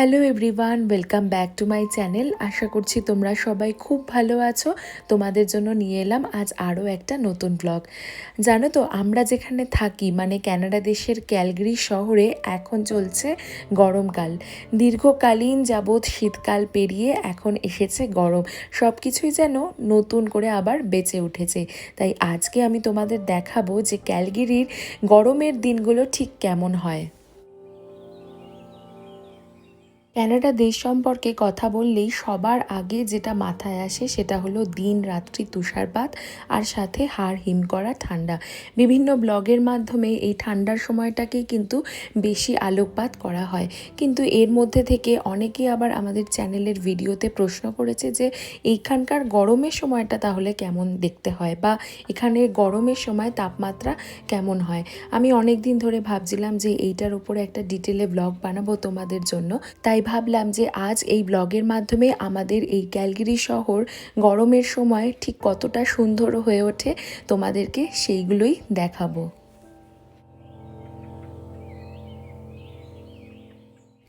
Hello everyone welcome back to my channel আশা করছি তোমরা সবাই খুব ভালো আছো। তোমাদের জন্য নিয়ে এলাম আজ আরও একটা নতুন ব্লগ জানো তো, আমরা যেখানে থাকি মানে কানাডা দেশের ক্যালগরি শহরে, এখন চলছে গরমকাল। দীর্ঘকালীন যাবৎ শীতকাল পেরিয়ে এখন এসেছে গরম। সব কিছুই যেন নতুন করে আবার বেঁচে উঠেছে। তাই আজকে আমি তোমাদের দেখাবো যে ক্যালগিরির গরমের দিনগুলো ঠিক কেমন হয়। ক্যানাডা দেশ সম্পর্কে কথা বললেই সবার আগে যেটা মাথায় আসে সেটা হলো দিন রাত্রি তুষারপাত আর সাথে হাড় হিম করা ঠান্ডা। বিভিন্ন ব্লগের মাধ্যমে এই ঠান্ডার সময়টাকেই কিন্তু বেশি আলোকপাত করা হয়। কিন্তু এর মধ্যে থেকে অনেকেই আবার আমাদের চ্যানেলের ভিডিওতে প্রশ্ন করেছে যে, এইখানকার গরমের সময়টা তাহলে কেমন দেখতে হয়? বা এখানে গরমের সময় তাপমাত্রা কেমন হয়? আমি অনেক দিন ধরে ভাবছিলাম যে এইটার উপরে একটা ডিটেলে ব্লগ বানাবো তোমাদের জন্য। তাই ভাবলাম যে আজ এই ব্লগের মাধ্যমে আমাদের এই ক্যালগিরি শহর গরমের সময় ঠিক কতটা সুন্দর হয়ে ওঠে, তোমাদেরকে সেইগুলোই দেখাবো।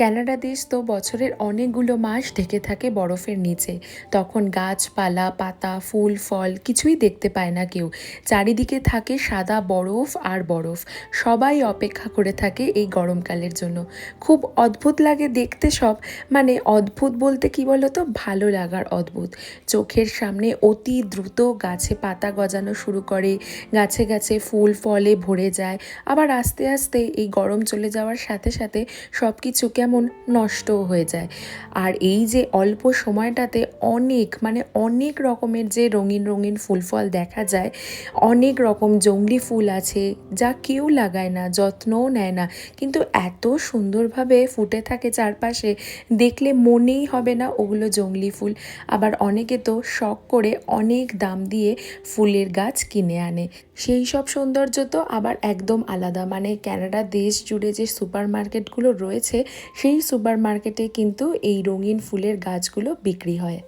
ক্যানাডা দেশ তো বছরের অনেকগুলো মাস ঢেকে থাকে বরফের নিচে। তখন গাছপালা, পাতা, ফুল, ফল কিছুই দেখতে পায় না কেউ। চারিদিকে থাকে সাদা বরফ আর বরফ। সবাই অপেক্ষা করে থাকে এই গরমকালের জন্য। খুব অদ্ভুত লাগে দেখতে সব। মানে অদ্ভুত বলতে কি বলতো? ভালো লাগার অদ্ভুত। চোখের সামনে অতি দ্রুত গাছে পাতা গজানো শুরু করে। গাছে গাছে ফুল ফলে ভরে যায়। আবার আস্তে আস্তে এই গরম চলে যাওয়ার সাথে সাথে সব কিছু কেমন নষ্টও হয়ে যায়। আর এই যে অল্প সময়টাতে অনেক মানে অনেক রকমের যে রঙিন রঙিন ফুল ফল দেখা যায়, অনেক রকম জঙ্গলি ফুল আছে যা কেউ লাগায় না, যত্নও নেয় না। কিন্তু এত সুন্দরভাবে ফুটে থাকে চারপাশে, দেখলে মনেই হবে না ওগুলো জঙ্গলি ফুল। আবার অনেকে তো শখ করে অনেক দাম দিয়ে ফুলের গাছ কিনে আনে। সেই সব সৌন্দর্য তো আবার একদম আলাদা। মানে ক্যানাডা দেশ জুড়ে যে সুপার মার্কেটগুলো রয়েছে সেই সুপার মার্কেটে কিন্তু এই রঙিন ফুলের গাছগুলো বিক্রি হয়।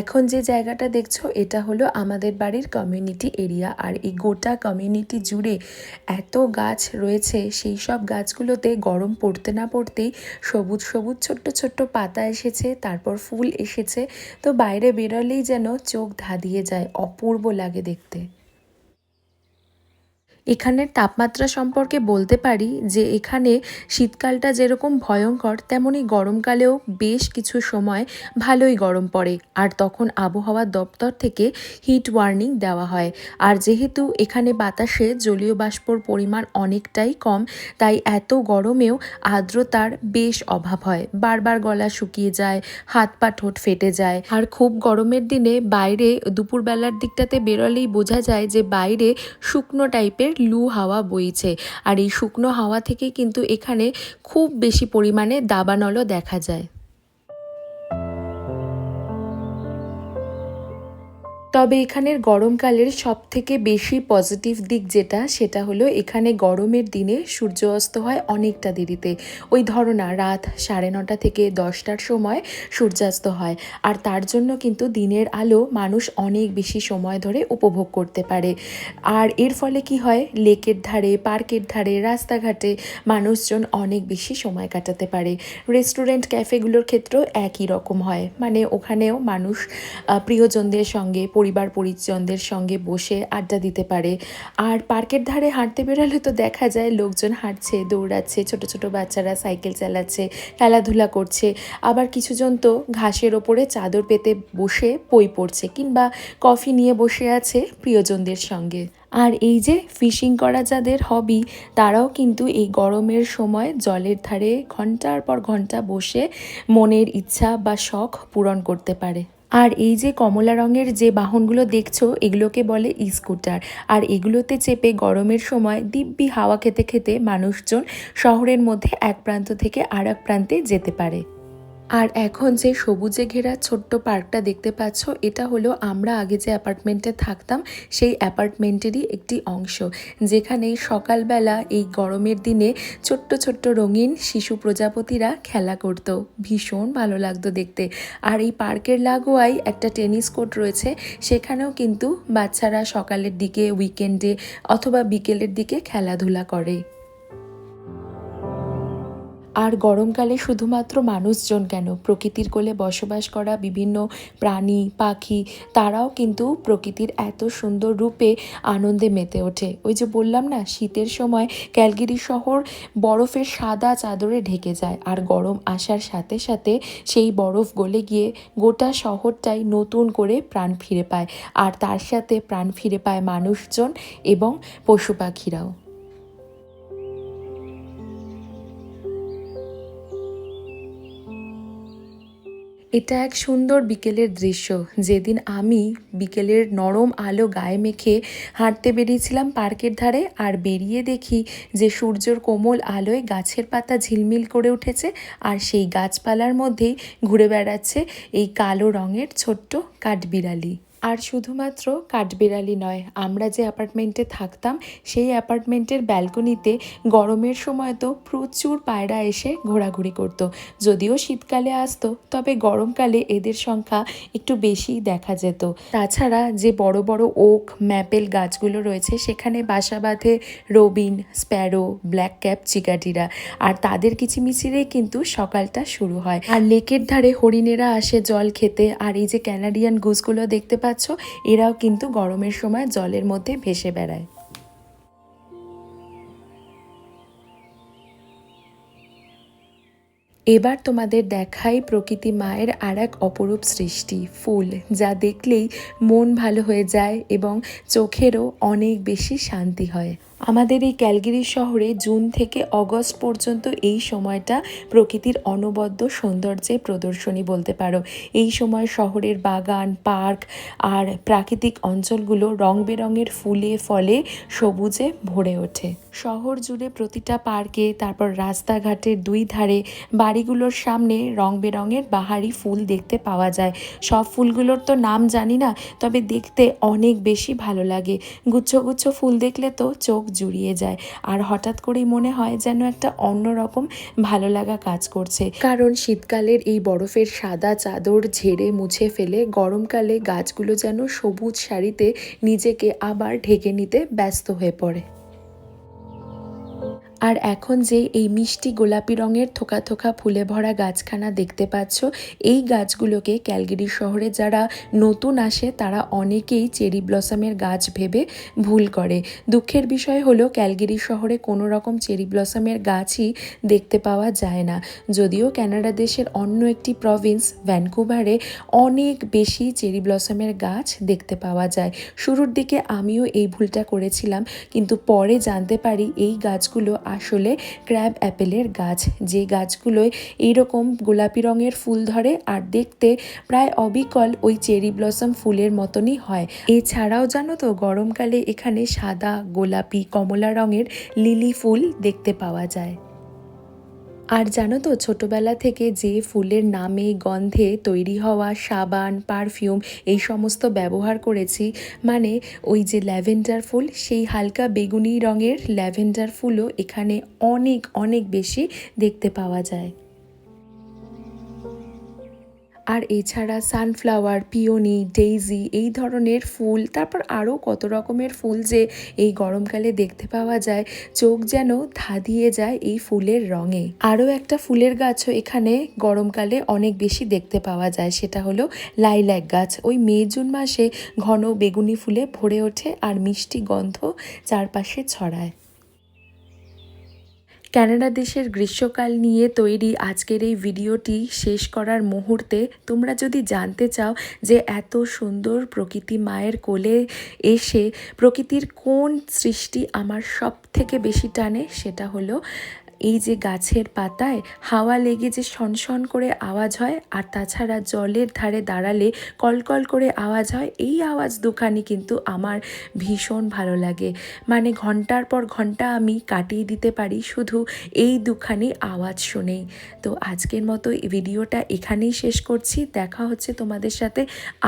এখন যে জায়গাটা দেখছ, এটা হলো আমাদের বাড়ির কমিউনিটি এরিয়া আর এই গোটা কমিউনিটি জুড়ে এত গাছ রয়েছে, সেই সব গাছগুলোতে গরম পড়তে না পড়তেই সবুজ সবুজ ছোট্ট ছোট্ট পাতা এসেছে, তারপর ফুল এসেছে। তো বাইরে বেরোলেই যেন চোখ ধাঁধিয়ে যায়, অপূর্ব লাগে দেখতে। এখানের তাপমাত্রা সম্পর্কে বলতে পারি যে এখানে শীতকালটা যেরকম ভয়ঙ্কর তেমনই গরমকালেও বেশ কিছু সময় ভালোই গরম পড়ে। আর তখন আবহাওয়া দপ্তর থেকে হিট ওয়ার্নিং দেওয়া হয়। আর যেহেতু এখানে বাতাসে জলীয় বাষ্পর পরিমাণ অনেকটাই কম, তাই এত গরমেও আর্দ্রতার বেশ অভাব হয়। বারবার গলা শুকিয়ে যায়, হাত পা ঠোঁট ফেটে যায়। আর খুব গরমের দিনে বাইরে দুপুরবেলার দিকটাতে বেরোলেই বোঝা যায় যে বাইরে শুকনো টাইপের লু হাওয়া বইছে। আর এই শুকনো হাওয়া থেকে কিন্তু এখানে খুব বেশি পরিমাণে দাবানলও দেখা যায়। তবে এখানের গরমকালের সব থেকে বেশি পজিটিভ দিক যেটা, সেটা হলো এখানে গরমের দিনে সূর্য অস্ত হয় অনেকটা দেরিতে। ওই ধরো না, রাত সাড়ে নটা থেকে দশটার সময় সূর্যাস্ত হয়। আর তার জন্য কিন্তু দিনের আলো মানুষ অনেক বেশি সময় ধরে উপভোগ করতে পারে। আর এর ফলে কি হয়? লেকের ধারে, পার্কের ধারে, রাস্তাঘাটে মানুষজন অনেক বেশি সময় কাটাতে পারে। রেস্টুরেন্ট, ক্যাফেগুলোর ক্ষেত্রেও একই রকম হয়। মানে ওখানেও মানুষ প্রিয়জনদের সঙ্গে পরিবার পরিজনদের সঙ্গে বসে আড্ডা দিতে পারে। আর পার্কের ধারে হাঁটতে বেরোলে তো দেখা যায় লোকজন হাঁটছে, দৌড়াচ্ছে, ছোট ছোট বাচ্চারা সাইকেল চালাচ্ছে, খেলাধুলা করছে। আবার কিছুজন তো ঘাসের ওপরে চাদর পেতে বসে বই পড়ছে কিংবা কফি নিয়ে বসে আছে প্রিয়জনদের সঙ্গে। আর এই যে ফিশিং করা যাদের হবি, তারাও কিন্তু এই গরমের সময় জলের ধারে ঘণ্টার পর ঘণ্টা বসে মনের ইচ্ছা বা শখ পূরণ করতে পারে। আর এই যে কমলা রঙের যে বাহনগুলো দেখছ, এগুলোকে বলে স্কুটার আর এগুলোতে চেপে গরমের সময় দিব্যি হাওয়া খেতে খেতে মানুষজন শহরের মধ্যে এক প্রান্ত থেকে আর প্রান্তে যেতে পারে। আর এখন যে সবুজে ঘেরা ছোট্ট পার্কটা দেখতে পাচ্ছ, এটা হলো আমরা আগে যে অ্যাপার্টমেন্টে থাকতাম, সেই অ্যাপার্টমেন্টেরই একটি অংশ। যেখানে সকালবেলা এই গরমের দিনে ছোট্ট ছোট্ট রঙিন শিশু প্রজাপতিরা খেলা করতো। ভীষণ ভালো লাগতো দেখতে। আর এই পার্কের লাগোয়াই একটা টেনিস কোর্ট রয়েছে, সেখানেও কিন্তু বাচ্চারা সকালের দিকে, উইকেন্ডে অথবা বিকেলের দিকে খেলাধুলা করে। আর গরমকালে শুধুমাত্র মানুষজন কেন? প্রকৃতির কোলে বসবাস করা বিভিন্ন প্রাণী, পাখি, তারাও কিন্তু প্রকৃতির এত সুন্দর রূপে আনন্দে মেতে ওঠে। ওই যে বললাম না, শীতের সময় ক্যালগিরি শহর বরফের সাদা চাদরে ঢেকে যায়। আর গরম আসার সাথে সাথে সেই বরফ গলে গিয়ে গোটা শহরটাই নতুন করে প্রাণ ফিরে পায়। আর তার সাথে প্রাণ ফিরে পায় মানুষজন এবং পশু পাখিরাও। এটা এক সুন্দর বিকেলের দৃশ্য। যেদিন আমি বিকেলের নরম আলো গায়ে মেখে হাঁটতে বেরিয়েছিলাম পার্কের ধারে আর বেরিয়ে দেখি যে সূর্যর কোমল আলোয় গাছের পাতা ঝিলমিল করে উঠেছে আর সেই গাছপালার মধ্যেই ঘুরে বেড়াচ্ছে এই কালো রঙের ছোট্ট কাঠবিড়ালি। আর শুধুমাত্র কাঠবিড়ালি নয়, আমরা যে অ্যাপার্টমেন্টে থাকতাম, সেই অ্যাপার্টমেন্টের ব্যালকনিতে গরমের সময় তো প্রচুর পায়রা এসে ঘোরাঘুরি করতো। যদিও শীতকালে আসতো, তবে গরমকালে এদের সংখ্যা একটু বেশি দেখা যেত। তাছাড়া যে বড় বড় ওক, ম্যাপেল গাছগুলো রয়েছে, সেখানে বাসা বাঁধে রবিন, স্প্যারো, ব্ল্যাক ক্যাপ চিকাটিরা। আর তাদের কিচিমিচিরেই কিন্তু সকালটা শুরু হয়। আর লেকের ধারে হরিণেরা আসে জল খেতে, আর এই যে ক্যানাডিয়ান গুসগুলো দেখতে পাচ্ছ এরাও কিন্তু গরমের সময় জলের মধ্যে ভেসে বেড়ায়। এবার তোমাদের দেখাই প্রকৃতি মায়ের আর এক অপরূপ সৃষ্টি, ফুল, যা দেখলেই মন ভালো হয়ে যায় এবং চোখেরও অনেক বেশি শান্তি হয়। আমাদের এই ক্যালগিরি শহরে জুন থেকে অগস্ট পর্যন্ত এই সময়টা প্রকৃতির অনবদ্য সৌন্দর্যে প্রদর্শনী বলতে পারো। এই সময় শহরের বাগান, পার্ক আর প্রাকৃতিক অঞ্চলগুলো রং বেরঙের ফুলে, ফলে সবুজে ভরে ওঠে। শহর জুড়ে প্রতিটা পার্কে, তারপর রাস্তাঘাটের দুই ধারে বাড়িগুলোর সামনে রং বেরঙের বাহারি ফুল দেখতে পাওয়া যায়। সব ফুলগুলোর তো নাম জানি না, তবে দেখতে অনেক বেশি ভালো লাগে। গুচ্ছ গুচ্ছ ফুল দেখলে তো চোখ জুড়িয়ে যায়, আর হঠাৎ করেই মনে হয় যেন একটা অন্যরকম ভালো লাগা কাজ করছে। কারণ শীতকালের এই বরফের সাদা চাদর ঝেড়ে মুছে ফেলে গরমকালে গাছগুলো যেন সবুজ শাড়িতে নিজেকে আবার ঢেকে নিতে ব্যস্ত হয়ে পড়ে। আর এখন যে এই মিষ্টি গোলাপি রঙের থোকা থোকা ফুলে ভরা গাছখানা দেখতে পাচ্ছ, এই গাছগুলোকে ক্যালগিরি শহরে যারা নতুন আসে, তারা অনেকেই চেরি ব্লসমের গাছ ভেবে ভুল করে। দুঃখের বিষয় হলো, ক্যালগিরি শহরে কোনো রকম চেরি ব্লসমের গাছই দেখতে পাওয়া যায় না। যদিও ক্যানাডা দেশের অন্য একটি প্রভিন্স, ভ্যানকুভারে অনেক বেশি চেরি ব্লসমের গাছ দেখতে পাওয়া যায়। শুরুর দিকে আমিও এই ভুলটা করেছিলাম, কিন্তু পরে জানতে পারি এই গাছগুলো আসলে ক্র্যাব অ্যাপেলের গাছ। যে গাছগুলোয় এইরকম গোলাপি রঙের ফুল ধরে আর দেখতে প্রায় অবিকল ওই চেরি ব্লসম ফুলের মতনই হয়। এছাড়াও জানো তো, গরমকালে এখানে সাদা, গোলাপি, কমলা রঙের লিলি ফুল দেখতে পাওয়া যায়। আর জানো তো, ছোটোবেলা থেকে যে ফুলের নামে, গন্ধে তৈরি হওয়া সাবান, পারফিউম, এই সমস্ত ব্যবহার করেছি মানে ওই যে ল্যাভেন্ডার ফুল, সেই হালকা বেগুনি রঙের ল্যাভেন্ডার ফুলও এখানে অনেক অনেক বেশি দেখতে পাওয়া যায়। আর এছাড়া সানফ্লাওয়ার পিওনি ডেইজি এই ধরনের ফুল, তারপর আরও কত রকমের ফুল যে এই গরমকালে দেখতে পাওয়া যায়, চোখ যেন ধাঁধিয়ে যায় এই ফুলের রঙে। আরও একটা ফুলের গাছও এখানে গরমকালে অনেক বেশি দেখতে পাওয়া যায়, সেটা হলো লাইল্যাক গাছ। ওই মে, জুন মাসে ঘন বেগুনি ফুলে ভরে ওঠে আর মিষ্টি গন্ধ চারপাশে ছড়ায়। ক্যানাডা দেশের গ্রীষ্মকাল নিয়ে তৈরি আজকের এই ভিডিওটি শেষ করার মুহূর্তে তোমরা যদি জানতে চাও যে এত সুন্দর প্রকৃতি মায়ের কোলে এসে প্রকৃতির কোন সৃষ্টি আমার সব থেকে বেশি টানে, সেটা হলো এই যে গাছের পাতায় হাওয়া লেগে যে শনশন করে আওয়াজ হয়, আর তাছাড়া জলের ধারে দাঁড়ালে কলকল করে আওয়াজ হয়, এই আওয়াজ দুখানি কিন্তু আমার ভীষণ ভালো লাগে। মানে ঘণ্টার পর ঘণ্টা আমি কাটিয়ে দিতে পারি শুধু এই দুখানি আওয়াজ শুনেই। তো আজকের মতো ভিডিওটা এখানেই শেষ করছি। দেখা হচ্ছে তোমাদের সাথে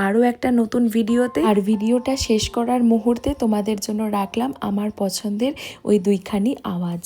আরও একটা নতুন ভিডিওতে। আর ভিডিওটা শেষ করার মুহূর্তে তোমাদের জন্য রাখলাম আমার পছন্দের ওই দুইখানি আওয়াজ।